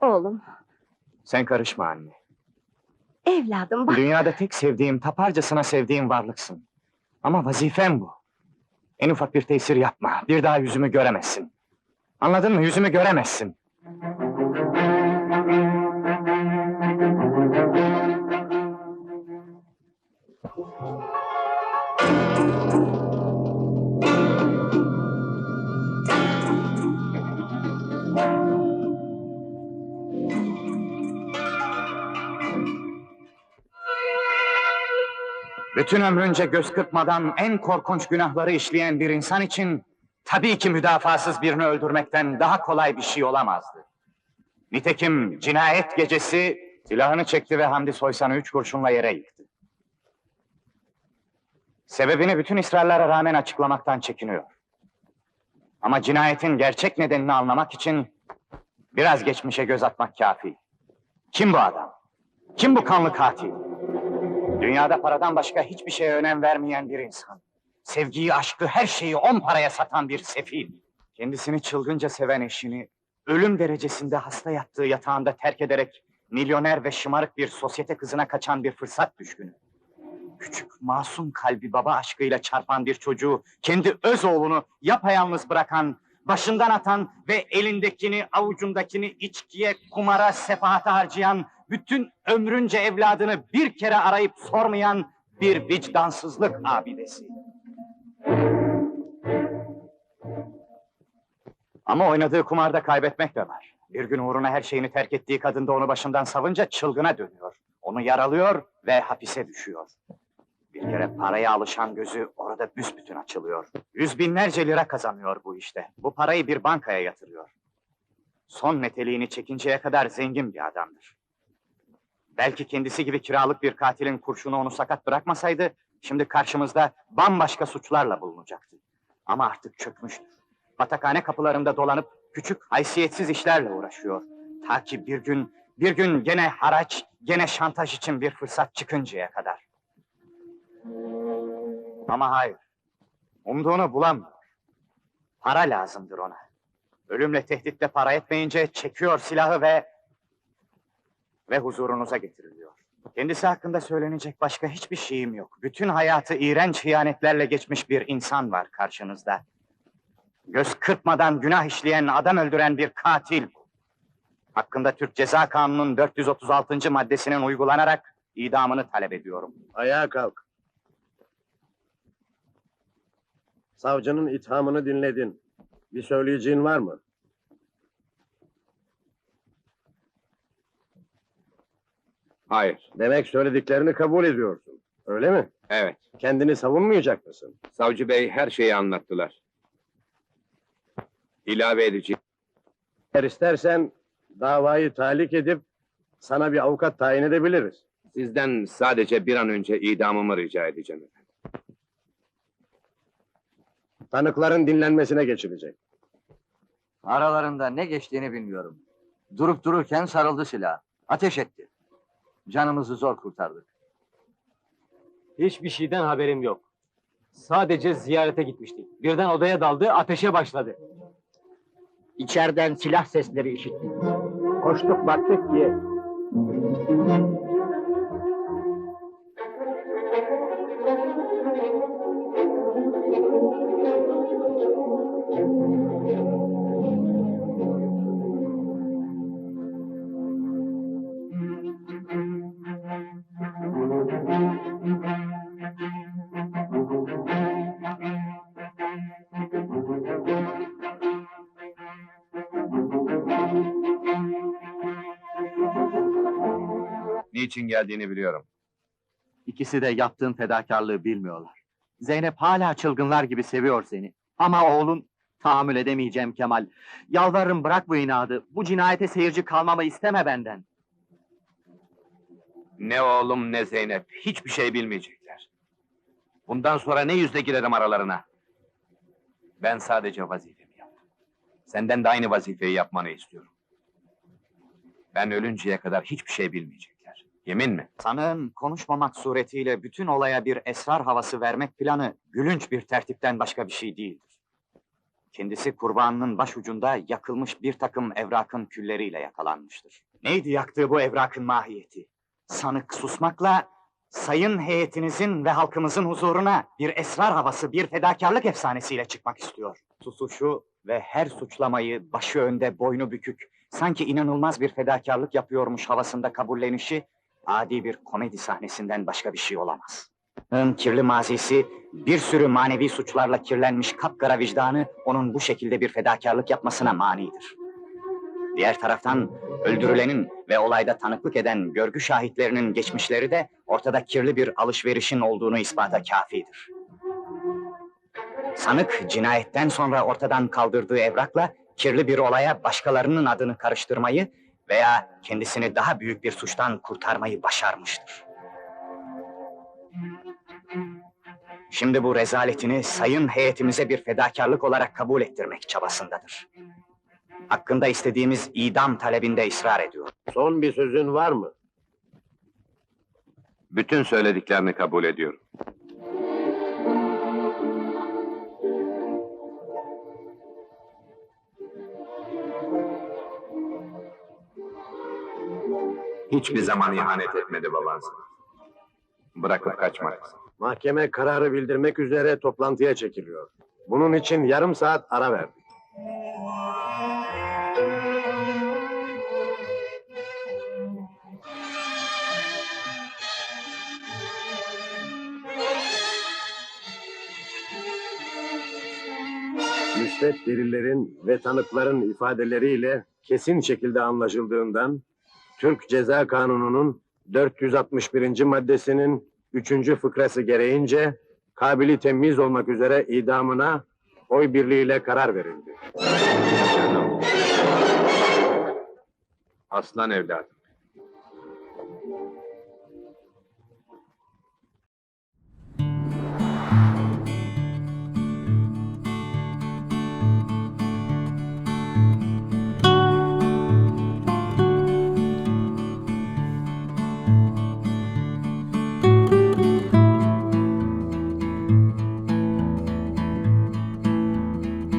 Oğlum, Sen karışma anne. evladım bak. Dünyada tek sevdiğim, taparcasına sevdiğim varlıksın. Ama vazifem bu. En ufak bir tesir yapma. Bir daha yüzümü göremezsin. Anladın mı? Yüzümü göremezsin. Bütün ömrünce göz kırpmadan en korkunç günahları işleyen bir insan için tabii ki müdafasız birini öldürmekten daha kolay bir şey olamazdı. Nitekim cinayet gecesi silahını çekti ve Hamdi Soysan'ı üç kurşunla yere yıktı. Sebebini bütün ısrarlara rağmen açıklamaktan çekiniyor. Ama cinayetin gerçek nedenini anlamak için biraz geçmişe göz atmak kafi. Kim bu adam? Kim bu kanlı katil? Dünyada paradan başka hiçbir şeye önem vermeyen bir insan. Sevgiyi, aşkı, her şeyi on paraya satan bir sefil. Kendisini çılgınca seven eşini, ölüm derecesinde hasta yattığı yatağında terk ederek milyoner ve şımarık bir sosyete kızına kaçan bir fırsat düşkünü. Küçük, masum kalbi baba aşkıyla çarpan bir çocuğu, kendi öz oğlunu yapayalnız bırakan, başından atan ve elindekini, avucundakini içkiye, kumara, sefahata harcayan, bütün ömrünce evladını bir kere arayıp sormayan bir vicdansızlık abidesi. Ama oynadığı kumarda kaybetmek de var. Bir gün uğruna her şeyini terk ettiği kadın da onu başından savınca çılgına dönüyor. Onu yaralıyor ve hapise düşüyor. Bir kere paraya alışan gözü orada büsbütün açılıyor. Yüz binlerce lira kazanıyor bu işte. Bu parayı bir bankaya yatırıyor. Son meteliğini çekinceye kadar zengin bir adamdır. Belki kendisi gibi kiralık bir katilin kurşunu onu sakat bırakmasaydı, şimdi karşımızda bambaşka suçlarla bulunacaktı. Ama artık çökmüştür. Batakhane kapılarında dolanıp küçük haysiyetsiz işlerle uğraşıyor. Ta ki bir gün, bir gün gene haraç, gene şantaj için bir fırsat çıkıncaya kadar. Ama hayır, umduğunu bulamıyor. Para lazımdır ona. Ölümle tehditle para etmeyince çekiyor silahı ve ve huzurunuza getiriliyor. Kendisi hakkında söylenecek başka hiçbir şeyim yok. Bütün hayatı iğrenç hiyanetlerle geçmiş bir insan var karşınızda. Göz kırpmadan günah işleyen, adam öldüren bir katil. Hakkında Türk Ceza Kanunu'nun 436. maddesinin uygulanarak idamını talep ediyorum. Ayağa kalk. Savcının ithamını dinledin. Bir söyleyeceğin var mı? Hayır, Demek söylediklerini kabul ediyorsun. Öyle mi? evet. Kendini savunmayacak mısın? Savcı bey her şeyi anlattılar. İlave edeceğim. Eğer istersen davayı talik edip sana bir avukat tayin edebiliriz. Sizden sadece bir an önce idamımı rica edeceğim. Tanıkların dinlenmesine geçilecek. Aralarında ne geçtiğini bilmiyorum. Durup dururken sarıldı silah. Ateş etti. Canımızı zor kurtardık. Hiçbir şeyden haberim yok. Sadece ziyarete gitmiştik. Birden odaya daldı, ateşe başladı. İçeriden silah sesleri işittik. Koştuk baktık ki Niçin geldiğini biliyorum. İkisi de yaptığın fedakarlığı bilmiyorlar. Zeynep hala çılgınlar gibi seviyor seni. Ama oğlun tahammül edemeyeceğim Kemal. Yalvarırım bırak bu inadı. Bu cinayete seyirci kalmamı isteme benden. Ne oğlum ne Zeynep, hiçbir şey bilmeyecekler. Bundan sonra ne yüzle girerim aralarına? Ben sadece vazifemi yaptım. Senden de aynı vazifeyi yapmanı istiyorum. Ben ölünceye kadar hiçbir şey bilmeyecekler. Yemin mi? Sanığın konuşmamak suretiyle bütün olaya bir esrar havası vermek planı gülünç bir tertipten başka bir şey değildir. Kendisi kurbanının başucunda yakılmış bir takım evrakın külleriyle yakalanmıştır. Neydi yaktığı bu evrakın mahiyeti? Sanık susmakla sayın heyetinizin ve halkımızın huzuruna bir esrar havası, bir fedakarlık efsanesiyle çıkmak istiyor. Susuşu ve her suçlamayı başı önde, boynu bükük, sanki inanılmaz bir fedakarlık yapıyormuş havasında kabullenişi, adi bir komedi sahnesinden başka bir şey olamaz. Onun kirli mazisi, bir sürü manevi suçlarla kirlenmiş kapkara vicdanı, onun bu şekilde bir fedakarlık yapmasına manidir. Diğer taraftan, öldürülenin ve olayda tanıklık eden görgü şahitlerinin geçmişleri de ortada kirli bir alışverişin olduğunu ispata kafidir. Sanık cinayetten sonra ortadan kaldırdığı evrakla kirli bir olaya başkalarının adını karıştırmayı veya kendisini daha büyük bir suçtan kurtarmayı başarmıştır. Şimdi bu rezaletini sayın heyetimize bir fedakarlık olarak kabul ettirmek çabasındadır. Hakkında istediğimiz idam talebinde ısrar ediyor. Son bir sözün var mı? Bütün söylediklerini kabul ediyorum. Hiçbir zaman ihanet etmedi baban sana. Bırakıp kaçmak. Mahkeme kararı bildirmek üzere toplantıya çekiliyor. Bunun için yarım saat ara verdik. Müsbet delillerin ve tanıkların ifadeleriyle kesin şekilde anlaşıldığından Türk Ceza Kanunu'nun 461. maddesinin 3. fıkrası gereğince kabili temyiz olmak üzere idamına oy birliğiyle karar verildi. Aslan evladım.